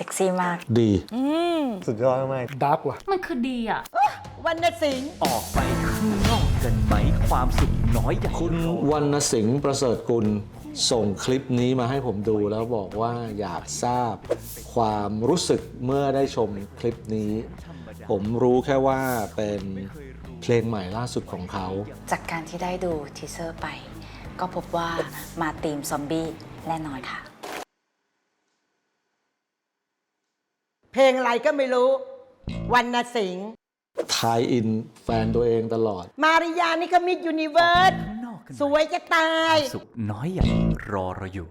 ซ็กซี่มาก ดีสุดยอดมากดาร์กว่ะ มันคือดีอะวันนสิงห์ออกไปข้างนอกกันไหมความสุขน้อยใหญ่คุณวรรณสิงห์ประเสริฐกุลส่งคลิปนี้มาให้ผมดูแล้วบอกว่าอยากทราบความรู้สึกเมื่อได้ชมคลิปนี้ ผมรู้แค่ว่าเป็นเพลงใหม่ล่าสุดของเขา จากการที่ได้ดูทีเซอร์ไป ก็พบว่ามาตีมซอมบี้แน่นอนค่ะ เพลงอะไรก็ไม่รู้วันนสิงห์ทายอินแฟนตัวเองตลอด มาริยานี่ก็มิดยูนิเวิร์สข้างนอกกันไหมสวยจะตายความสุขน้อยใหญ่รอเราอยู่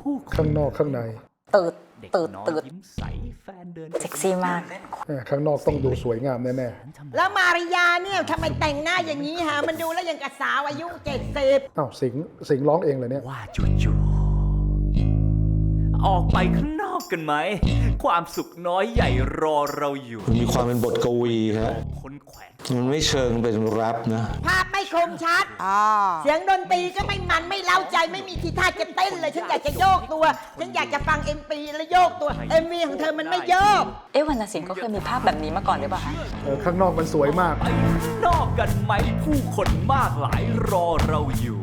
ผู้คนข้างนอกข้างในตืดเด็กตืดน้อยตืดยิ้มใสแฟนเดินเซ็กซี่มาก เออข้างนอกต้องดูสวยงามแน่แล้วมาริยาเนี่ยทำไมแต่งหน้าอย่างนี้ฮะ มันดูแล้วยังกับสาวอายุเจ็ดสิบๆอ้าวสิงห์สิงห์ร้องเองเลยเนี่ย ว่าจู่ๆออกไปข้างน อกกันไหม ความสุขน้อยใหญ่รอเราอยู่ มันมีความเป็นบทกวีฮะคนแขวนมันไม่เชิงเป็นแรปนะ ภาพไม่คมชัด เสียงดนตรีก็ไม่มันไม่เล้าใจไม่มีทีท่าจะเต้นเลย ฉันอยากจะโยกตัว ฉันอยากจะฟัง MP แล้วโยกตัว MV ของเธอมันไม่โยก เอ๊ะวรรณสิงห์ก็เคยมีภาพแบบนี้มาก่อนหรือเปล่าคะ เออข้างนอกมันสวยมากไปข้างนอกกันไหมผู้คนมากหลายรอเราอยู่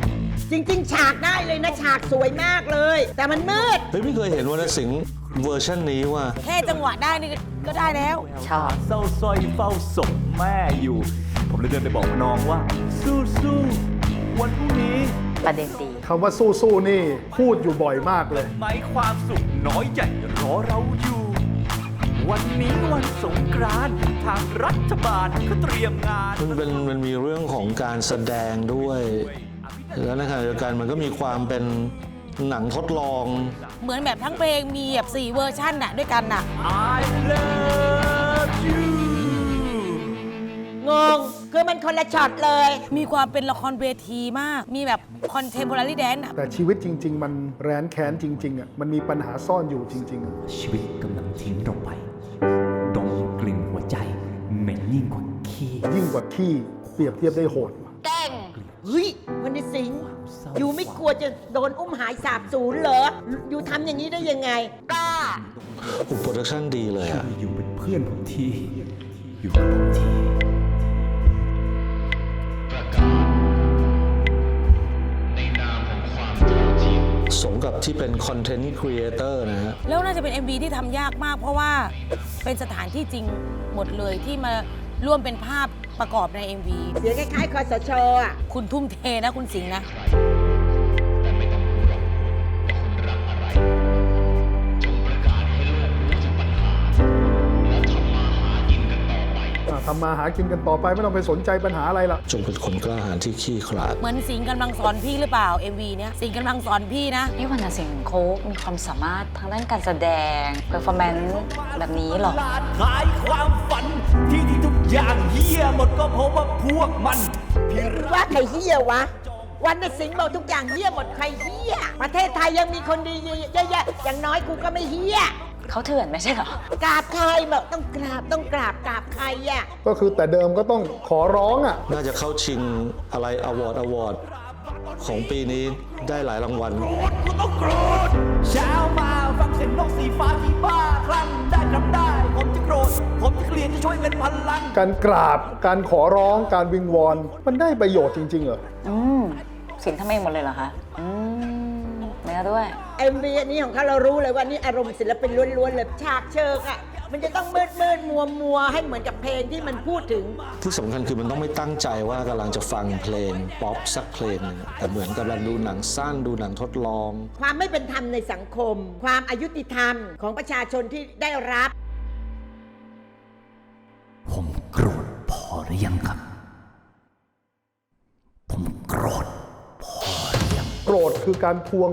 จริง ๆ ฉากได้เลยนะฉากสวยมากเลย แต่มันมืด เฮ้ยไม่เคยเห็นวรรณสิงห์ เวอร์ชันนี้ว่ะแค่จังหวะได้นี่ก็ได้แล้ว ชอบ เศร้าสร้อยเฝ้าศพแม่อยู่ ผมเลยเดินไปบอกน้องว่าสู้ๆวันพรุ่งนี้ประเด็นดี คำว่าสู้ๆนี่พูดอยู่บ่อยมากเลยไหมความสุขน้อยใหญ่รอเราอยู่ วันนี้วันสงกรานต์ทางรัฐบาลก็เตรียมงาน มันเป็นมันมีเรื่องของการแสดงด้วย แล้วในขณะเดียวกันมันก็มีความเป็น หนังทดลอง เหมือนแบบทั้งเพลงมีแบบ4เวอร์ชันน่ะด้วยกันน่ะ I love you งง คือมันคนละช็อตเลย มีความเป็นละครเวทีมาก มีแบบคอนเทม p o r a r y dance อะแต่ชีวิตจริง ๆ มันแร้นแค้นจริงๆอะมันมีปัญหาซ่อนอยู่จริงๆอะชีวิตกำลังทิ้งเราไปดมกลิ่นหัวใจเหม็นยิ่งกว่าขี้ ยิ่งกว่าขี้เปรียบเทียบได้โหดว่ะเฮ้ยวันนี้สิงห์อ ยู่ไม่กลัวจะโดนอุ้มหายสาบสูญเหรออยู่ทำอย่างนี้ได้ยังไงกล้าอุปโปรดักชั่นดีเลยอะอยู่เป็นเพื่อนผมที่อยู่กับผมที่สมกับที่เป็นคอนเทนต์ครีเอเตอร์นะฮะ แล้วน่าจะเป็น MV ที่ทำยากมาก เพราะว่าเป็นสถานที่จริงหมดเลยที่มาร่วมเป็นภาพประกอบใน MV เสียงคล้ายๆคอสชอะ คุณทุ่มเทนะคุณสิงห์นะ ทำมาหากินกันต่อไปไม่ต้องไปสนใจปัญหาอะไรละจงเป็นคนกล้าหาญที่ขี้ขลาด เหมือนสิงห์กำลังสอนพี่หรือเปล่า MV เนี้ยสิงห์กำลังสอนพี่นะ นี่วรรณสิงห์เขามีความสามารถทางด้านการแสดงเพอร์ฟอร์แมนซ์แบบนี้เหรอ ลาดคลายความฝัน ที่ที่ทุกอย่างเฮี้ยหมดก็เพราะว่าพวกมันพิร ว่าใครเฮี้ยวะ วันนี้สิงห์บอกทุกอย่างเฮี้ยหมดใครเฮี้ย ประเทศไทยยังมีคนดีเยอะแยะอย่างน้อยกูก็ไม่เฮี้ย เขาเถื่อนไม่ใช่เหรอ กราบใครบอกต้องกราบต้องกราบกราบใครอะก็คือแต่เดิมก็ต้องขอร้องอะ น่าจะเข้าชิงอะไรอวอร์ดอวอร์ดของปีนี้ได้หลายรางวัลกูต้องโกรธเช้ามาฟังเสียงนกสีฟ้าที่บ้าคลั่งได้ทำได้ ผมจะโกรธ ผมจะเกลียดจะช่วยเป็นพลัง การกราบการขอร้องการวิงวอน มันได้ประโยชน์จริงๆเหรอ อืมสิงห์ทำเองหมดเลยเหรอคะ อืมเนื้อด้วย MV อันนี้ของเขาเรารู้เลยว่านี่อารมณ์ศิลปินล้วนๆเลยฉากเชิงอะมันจะต้องมืดมืดมัวมัวๆให้เหมือนกับเพลงที่มันพูดถึง ที่สำคัญคือมันต้องไม่ตั้งใจว่ากำลังจะฟังเพลงป๊อปสักเพลงหนึงแต่เหมือนกำลังดูหนังสั้นดูหนังทดลอง ความไม่เป็นธรรมในสังคม ความอายุติธรรมของประชาชนที่ได้รับ ผมโกรธพอหรือยังครับ ผมโกรธพอหรือยัง โกรธคือการทวง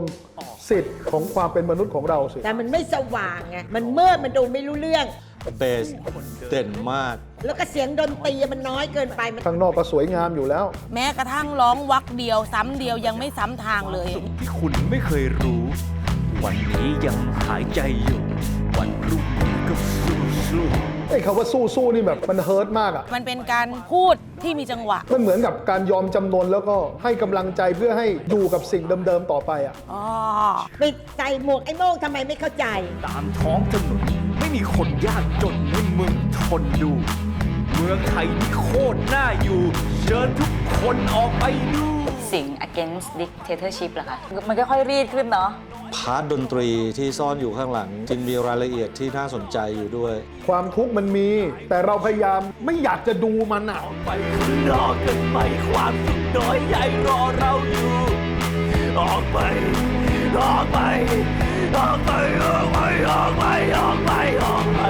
สิทธิ์ของความเป็นมนุษย์ของเราสิ แต่มันไม่สว่างไงมันมืดมันดูไม่รู้เรื่อง เบสเด่นมาก แล้วก็เสียงดนตรีมันน้อยเกินไปมันข้างนอกก็สวยงามอยู่แล้ว แม้กระทั่งร้องวักเดียว ซ้ำเดียวยังไม่ซ้ำทางเลย สุขที่คุณไม่เคยรู้ วันนี้ยังหายใจอยู่ วันพรุ่งนี้ก็สู้สู้สู้ไอ้คำว่าสู้สู้นี่แบบมันเฮิร์ตมากอะมันเป็นการพูดที่มีจังหวะ มันเหมือนกับการยอมจำนนแล้วก็ให้กำลังใจเพื่อให้อยู่กับสิ่งเดิมๆต่อไปอะอ๋อปิดใส่หมวกไอ้โม่งทำไมไม่เข้าใจ ตามท้องถนนไม่มีคนยากจนให้มึงทนดู เมืองไทยนี่โคตรน่าอยู่ เชิญทุกคนออกไปดู สิง against dictatorship เหรอคะมันก็ค่อยรีดขึ้นเนาะ พาร์ทดนตรีที่ซ่อนอยู่ข้างหลังจริงมีรายละเอียดที่น่าสนใจอยู่ด้วย ความทุกข์มันมี แต่เราพยายามไม่อยากจะดูมันอะ ไปข้างนอกกันไหมความสุขน้อยใหญ่รอเราอยู่ ออกไป ออกไป ออกไป ออกไป ออกไป ออกไป ออกไป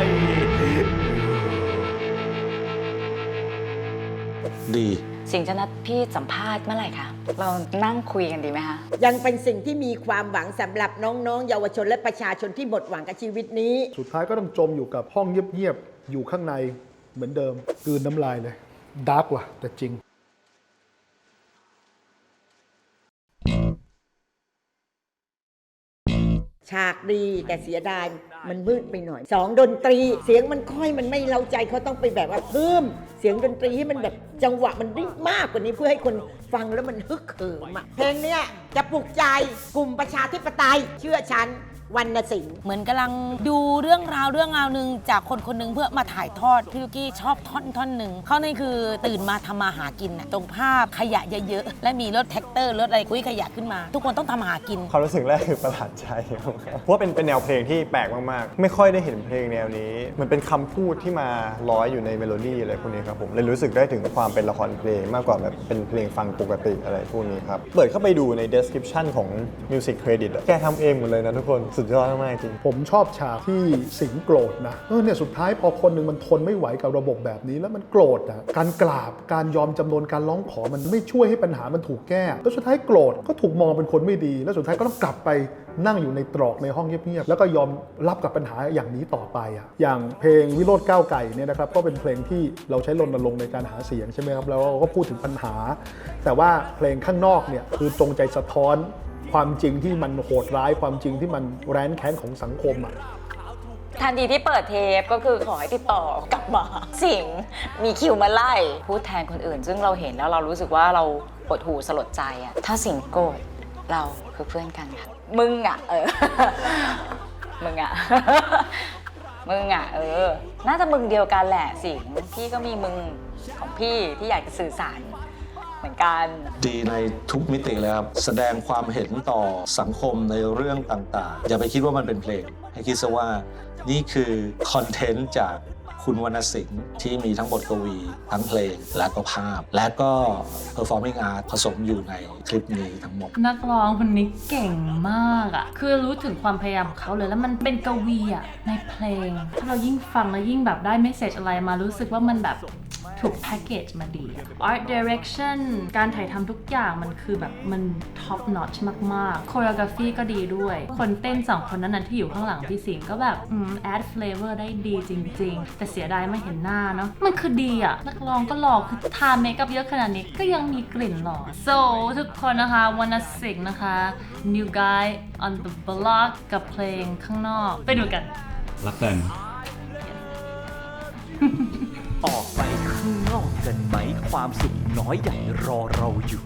ดี สิงจะนัดพี่สัมภาษณ์เมื่อไหร่คะเรานั่งคุยกันดีไหมคะยังเป็นสิ่งที่มีความหวังสำหรับน้องๆ เยาวชนและประชาชนที่หมดหวังกับชีวิตนี้ สุดท้ายก็ต้องจมอยู่กับห้องเงียบๆ อยู่ข้างในเหมือนเดิมกลืนน้ำลายเลยดาร์กว่ะแต่จริง ฉากดีแต่เสียดายมันมืดไปหน่อยสองดนตรี เสียงมันค่อยมันไม่เล้าใจเขาต้องไปแบบว่าเพิ่ม เสียงดนตรีให้มันแบบจังหวะมันได้มากกว่านี้เพื่อให้คนฟังแล้วมันฮึกเหิมอะเพลงเนี้ยจะปลุกใจกลุ่มประชาธิปไตยเชื่อฉัน วรรณสิงห์เหมือนกำลังดูเรื่องราวเรื่องราวหนึ่งจากคนคนหนึ่งเพื่อมาถ่ายทอดพี่ลูกกี้ชอบท่อนท่อนหนึ่งเขานี่คือตื่นมาทำมาหากินน่ะตรงภาพขยะเยอะๆและมีรถแท็กเตอร์รถอะไรคุยขยะขึ้นมา ทุกคนต้องทำมาหากิน ความรู้สึกแรกคือประหลาดใจครับเพราะว่าเป็นเป็นแนวเพลงที่แปลกมากๆ ไม่ค่อยได้เห็นเพลงแนวนี้ มันเป็นคำพูดที่มาร้อยอยู่ในเมโลดี้อะไรพวกนี้ครับผมเลยรู้สึกได้ถึงความเป็นละครเพลงมากกว่าแบบเป็นเพลงฟังปกติอะไรพวกนี้ครับ เปิดเข้าไปดูใน description ของ music credit อะแกทำเองหมดเลยนะทุกคนสุดยอดมากจริง ผมชอบฉากที่สิงห์โกรธนะเออเนี่ยสุดท้ายพอคนหนึ่งมันทนไม่ไหวกับระบบแบบนี้แล้วมันโกรธอะการกราบการยอมจำนนการร้องขอมันไม่ช่วยให้ปัญหามันถูกแก้ แล้วสุดท้ายโกรธก็ถูกมองเป็นคนไม่ดี แล้วสุดท้ายก็ต้องกลับไปนั่งอยู่ในตรอกในห้องเงียบๆแล้วก็ยอมรับกับปัญหาอย่างนี้ต่อไปอะอย่างเพลงวิโรธก้าวไก่เนี่ยนะครับก็เป็นเพลงที่เราใช้รณรงค์ในการหาเสียงใช่ไหมครับแล้วเราก็พูดถึงปัญหา แต่ว่าเพลงข้างนอกเนี่ยคือจงใจสะท้อน ความจริงที่มันโหดร้ายความจริงที่มันแร้นแค้นของสังคมอะทันทีที่เปิดเทปก็คือขอให้ติดต่อกลับมาสิงมีคิวมาไล่ พูดแทนคนอื่น ซึ่งเราเห็นแล้วเรารู้สึกว่าเราปวดหูสลดใจอะถ้าสิงโกรธเราคือเพื่อนกันค่ะมึงอะเออ มึงอะมึงอะเออ น่าจะมึงเดียวกันแหละสิงพี่ก็มีมึงของพี่ที่อยากจะสื่อสาร เหมือนกัน ดีในทุกมิติเลยครับ แสดงความเห็นต่อสังคมในเรื่องต่างๆ อย่าไปคิดว่ามันเป็นเพลง ให้คิดซะว่านี่คือคอนเทนต์จากคุณวรรณสิงห์ที่มีทั้งบทกวี ทั้งเพลง และก็ภาพ และก็ performing art ผสมอยู่ในคลิปนี้ทั้งหมด นักร้องคนนี้เก่งมากอะ่ะคือรู้ถึงความพยายามของเขาเลย แล้วมันเป็นกวีอะ่ะในเพลง ถ้าเรายิ่งฟังแล้วยิ่งแบบได้เมสเซจอะไรมารู้สึกว่ามันแบบ ถูกแพ็กเกจมาดีอะ art direction การถ่ายทำทุกอย่างมันคือแบบมัน top notch มากๆ choreography ก็ดีด้วย คนเต้นสองคนนั้นนะที่อยู่ข้างหลังพี่สิงก็แบบอืม add flavor ได้ดีจริง ๆ แต่เสียดายไม่เห็นหน้าเนาะมันคือดีอะ่ะนักร้องก็หล่อคือทาเมคอัพเยอะขนาดนี้ก็ยังมีกลิ่นหล่อ so ทุกคนนะคะวันนสิงนะคะ new guy on the block กับเพลงข้างนอกไปดูกันรักกัน ข้างนอกกันไหมความสุขน้อยใหญ่รอเราอยู่